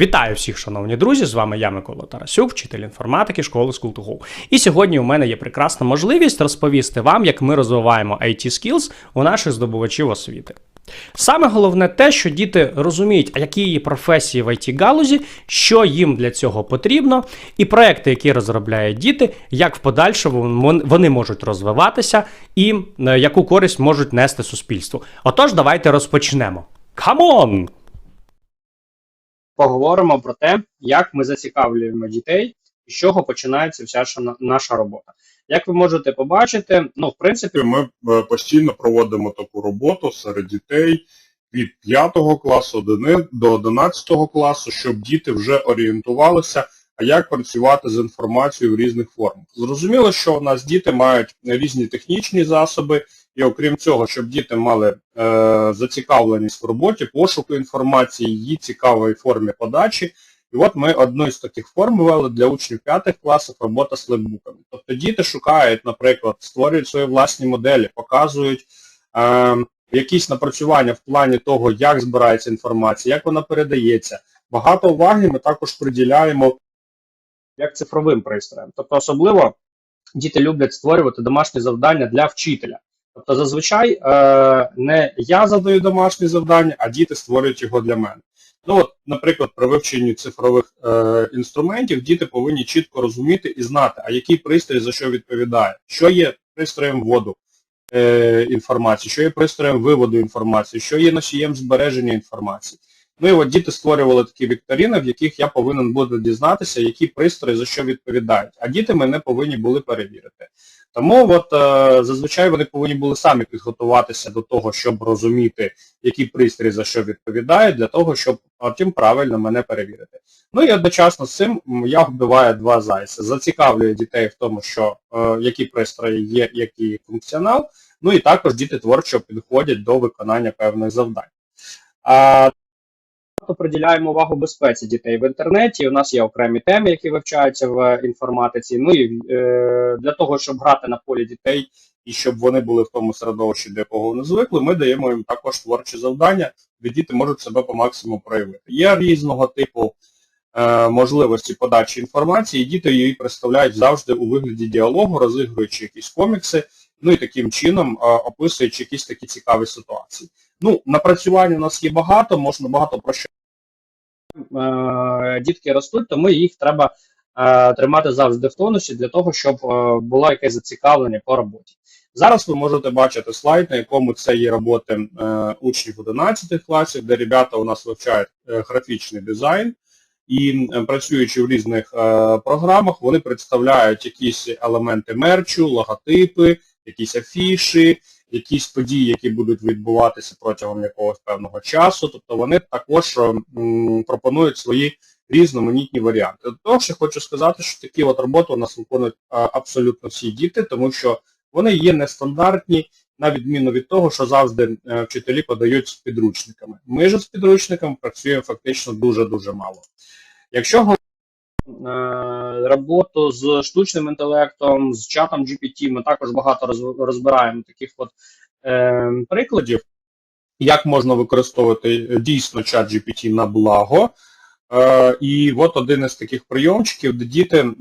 Вітаю всіх, шановні друзі! З вами я, Микола Тарасюк, вчитель інформатики школи School2Go. І сьогодні у мене є прекрасна можливість розповісти вам, як ми розвиваємо IT skills у наших здобувачів освіти. Саме головне те, що діти розуміють, які є професії в it галузі, що їм для цього потрібно, і проекти, які розробляють діти, як в подальшому вони можуть розвиватися і е, яку користь можуть нести суспільству. Отож, давайте розпочнемо. On! Поговоримо про те, як ми зацікавлюємо дітей з чого починається вся наша робота. Як ви можете побачити, ну, в принципі, Ми е, постійно проводимо таку роботу серед дітей від 5 класу до 11 класу, щоб діти вже орієнтувалися, а як працювати з інформацією в різних формах. Зрозуміло, що у нас діти мають різні технічні засоби, і окрім цього, щоб діти мали е, зацікавленість в роботі, пошуку інформації, її цікавої формі подачі. І от ми одну з таких форм ввели для учнів 5 класів робота з лепбуками. Тобто діти шукають, наприклад, створюють свої власні моделі, показують е, якісь напрацювання в плані того, як збирається інформація, як вона передається. Багато уваги ми також приділяємо як цифровим пристроям. Тобто особливо діти люблять створювати домашні завдання для вчителя. Тобто зазвичай е, не я задаю домашнє завдання, а діти створюють його для мене. Ну от, наприклад, при вивченні цифрових е, інструментів діти повинні чітко розуміти і знати, а який пристрій за що відповідає, що є пристроєм вводу е, інформації, що є пристроєм виводу інформації, що є носієм збереження інформації. Ну і от діти створювали такі вікторини, в яких я повинен буду дізнатися, які пристрої за що відповідають. А діти мене повинні були перевірити. Тому от е, зазвичай вони повинні були самі підготуватися до того, щоб розуміти, який пристрій за що відповідає, для того, щоб потім правильно мене перевірити. Ну і одночасно з цим я вбиваю два зайця. Зацікавлюю дітей в тому, що е, які пристрої є, який функціонал, ну і також діти творчо підходять до виконання певних завдань. Багато приділяємо увагу безпеці дітей в інтернеті. У нас є окремі теми, які вивчаються в інформатиці. Ну і е, для того, щоб грати на полі дітей і щоб вони були в тому середовищі, до якого вони звикли, ми даємо їм також творчі завдання, де діти можуть себе по максимуму проявити. Є різного типу е, можливості подачі інформації, і діти її представляють завжди у вигляді діалогу, розігруючи якісь комікси, ну і таким чином е, описуючи якісь такі цікаві ситуації. Ну, напрацювань у нас є багато, можна багато про що дітки ростуть, тому їх треба е, тримати завжди в тонусі для того, щоб е, було якесь зацікавлення по роботі. Зараз ви можете бачити слайд, на якому це є роботи е, учнів 11 класів, де ребята у нас вивчають е, графічний дизайн. І е, працюючи в різних е, програмах, вони представляють якісь елементи мерчу, логотипи, якісь афіші, якісь події, які будуть відбуватися протягом якогось певного часу. Тобто вони також е, м, пропонують свої різноманітні варіанти. Тож я хочу сказати, що такі от роботи у нас виконують е, абсолютно всі діти, тому що вони є нестандартні, на відміну від того, що завжди е, вчителі подають з підручниками. Ми ж з підручниками працюємо фактично дуже-дуже мало. Якщо роботу з штучним інтелектом, з чатом GPT, ми також багато розбираємо таких от е, прикладів, як можна використовувати е, дійсно чат GPT на благо. Е, і от один із таких прийомчиків, де діти е,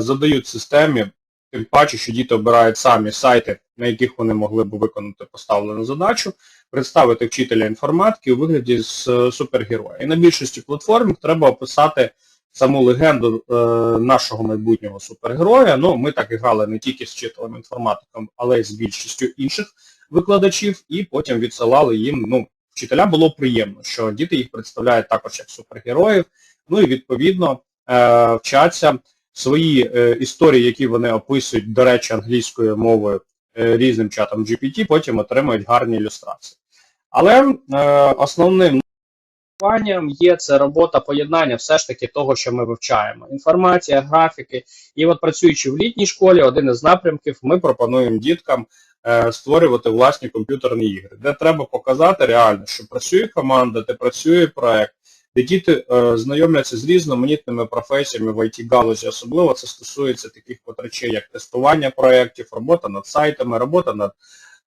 задають системі, тим паче, що діти обирають самі сайти, на яких вони могли б виконати поставлену задачу, представити вчителя інформатики у вигляді з е, супергероя. І на більшості платформ треба описати саму легенду е, нашого майбутнього супергероя. Ну, ми так і грали не тільки з вчителем інформатиком, але й з більшістю інших викладачів, і потім відсилали їм, ну, вчителям було приємно, що діти їх представляють також як супергероїв, ну і відповідно е, вчаться свої е, історії, які вони описують, до речі, англійською мовою е, різним чатом GPT, потім отримують гарні ілюстрації. Але е, основним Ванням є це робота поєднання все ж таки того, що ми вивчаємо. Інформація, графіки. І от працюючи в літній школі, один із напрямків, ми пропонуємо діткам е, створювати власні комп'ютерні ігри, де треба показати реально, що працює команда, де працює проект, де діти е, знайомляться з різноманітними професіями в IT-галузі. Особливо це стосується таких речей, як тестування проєктів, робота над сайтами, робота над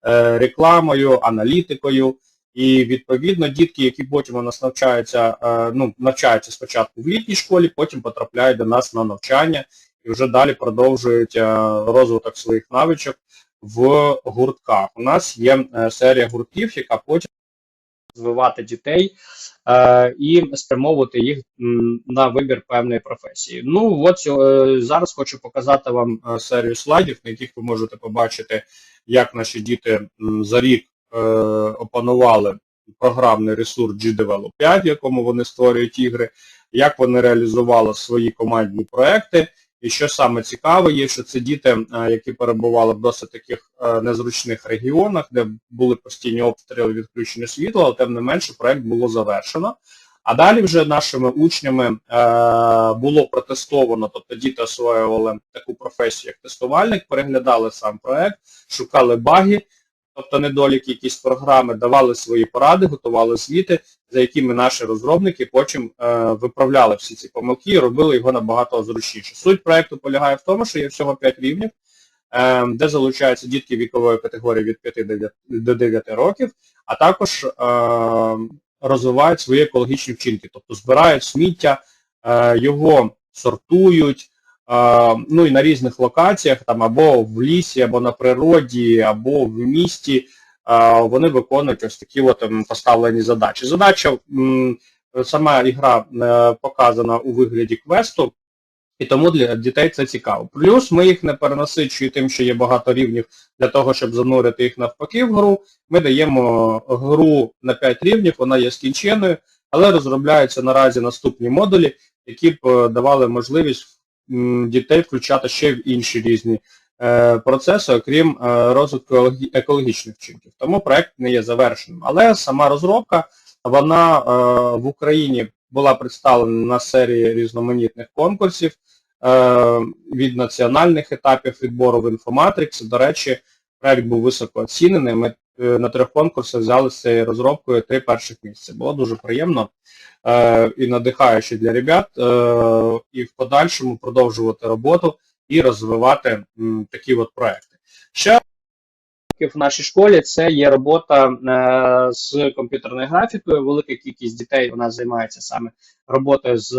е, рекламою, аналітикою. І відповідно дітки, які потім у нас навчаються, е, ну, навчаються спочатку в літній школі, потім потрапляють до нас на навчання і вже далі продовжують е, розвиток своїх навичок в гуртках. У нас є е, серія гуртків, яка потім розвивати дітей е, і спрямовувати їх на вибір певної професії. Ну от е, зараз хочу показати вам серію слайдів, на яких ви можете побачити, як наші діти за рік опанували програмний ресурс GDevelop 5, в якому вони створюють ігри, як вони реалізували свої командні проекти. І що саме цікаве є, що це діти, е, які перебували в досить таких е, незручних регіонах, де були постійні обстріли відключення світла, але тим не менше проект було завершено. А далі вже нашими учнями е, було протестовано, тобто діти освоювали таку професію, як тестувальник, переглядали сам проект, шукали баги, тобто недоліки якісь програми, давали свої поради, готували звіти, за якими наші розробники потім е, виправляли всі ці помилки і робили його набагато зручніше. Суть проекту полягає в тому, що є всього 5 рівнів, е, де залучаються дітки вікової категорії від 5 до 9 років, а також е, розвивають свої екологічні вчинки, тобто збирають сміття, е, його сортують, ну і на різних локаціях, там або в лісі, або на природі, або в місті, вони виконують ось такі от ем, поставлені задачі. Задача, сама ігра е, показана у вигляді квесту, і тому для дітей це цікаво. Плюс ми їх не перенасичуємо тим, що є багато рівнів для того, щоб занурити їх навпаки в гру. Ми даємо гру на 5 рівнів, вона є скінченою, але розробляються наразі наступні модулі, які б е, давали можливість дітей включати ще в інші різні е, процеси, окрім е, розвитку екологічних вчинків. Тому проект не є завершеним. Але сама розробка, вона е, в Україні була представлена на серії різноманітних конкурсів від національних етапів відбору в Infomatrix. До речі, проект був високо оцінений. Ми на трьох конкурсах взяли з цією розробкою три перших місця. Було дуже приємно е, і надихаюче для ребят, е, і в подальшому продовжувати роботу і розвивати м, такі от проекти. Ще в нашій школі це є робота е, з комп'ютерною графікою. Велика кількість дітей у нас займається саме роботою з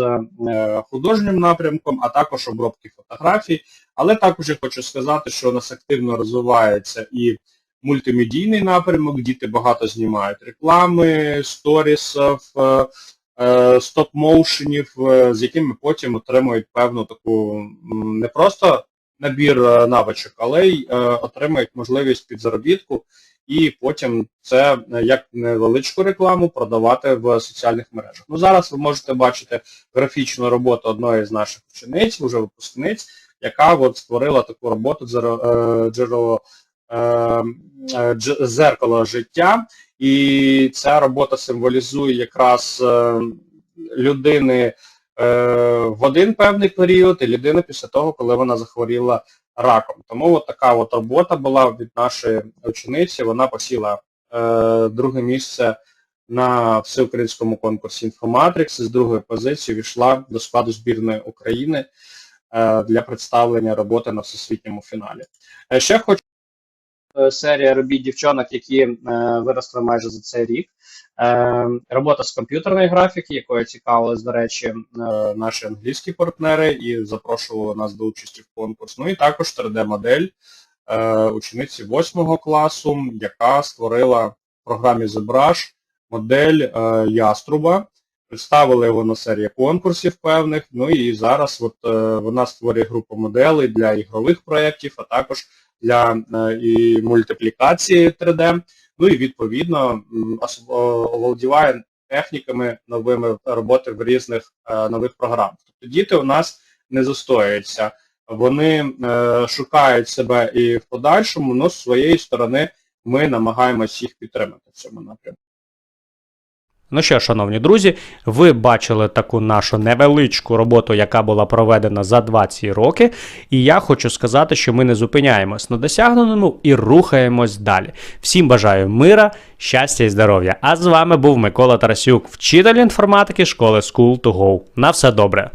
е, художнім напрямком, а також обробки фотографій. Але також я хочу сказати, що у нас активно розвивається і мультимедійний напрямок, діти багато знімають реклами, сторісів, е, е, стоп-моушенів, е, з якими потім отримують певну таку не просто набір навичок, але й отримають можливість підзаробітку і потім це як невеличку рекламу продавати в соціальних мережах. Ну зараз ви можете бачити графічну роботу одної з наших учениць, вже випускниць, яка от створила таку роботу «Дзеро- е, джерело е, е, зеркало життя. І ця робота символізує якраз е, людини е, в один певний період і людину після того, коли вона захворіла раком. Тому от така от робота була від нашої учениці, вона посіла друге місце на всеукраїнському конкурсі Інформатрикс, з другої позиції війшла до складу збірної України для представлення роботи на всесвітньому фіналі. Ще хочу серія робіт дівчонок, які е, виросли майже за цей рік. Е, робота з комп'ютерної графіки, якою цікавились, до речі, е, наші англійські партнери і запрошували нас до участі в конкурс. Ну і також 3D-модель е, учениці 8 класу, яка створила в програмі ZBrush модель е, яструба. Представили його на серії конкурсів певних, ну і зараз от, е, вона створює групу моделей для ігрових проєктів, а також для е, і мультиплікації 3D. Ну і відповідно оволодіває техніками новими роботи в різних е, нових програмах. Тобто діти у нас не застоюються, вони е, шукають себе і в подальшому, але з своєї сторони ми намагаємось їх підтримати в цьому напрямку. Ну що, шановні друзі, ви бачили таку нашу невеличку роботу, яка була проведена за 20 роки. І я хочу сказати, що ми не зупиняємось на досягненому і рухаємось далі. Всім бажаю мира, щастя і здоров'я. А з вами був Микола Тарасюк, вчитель інформатики школи School to Go. На все добре.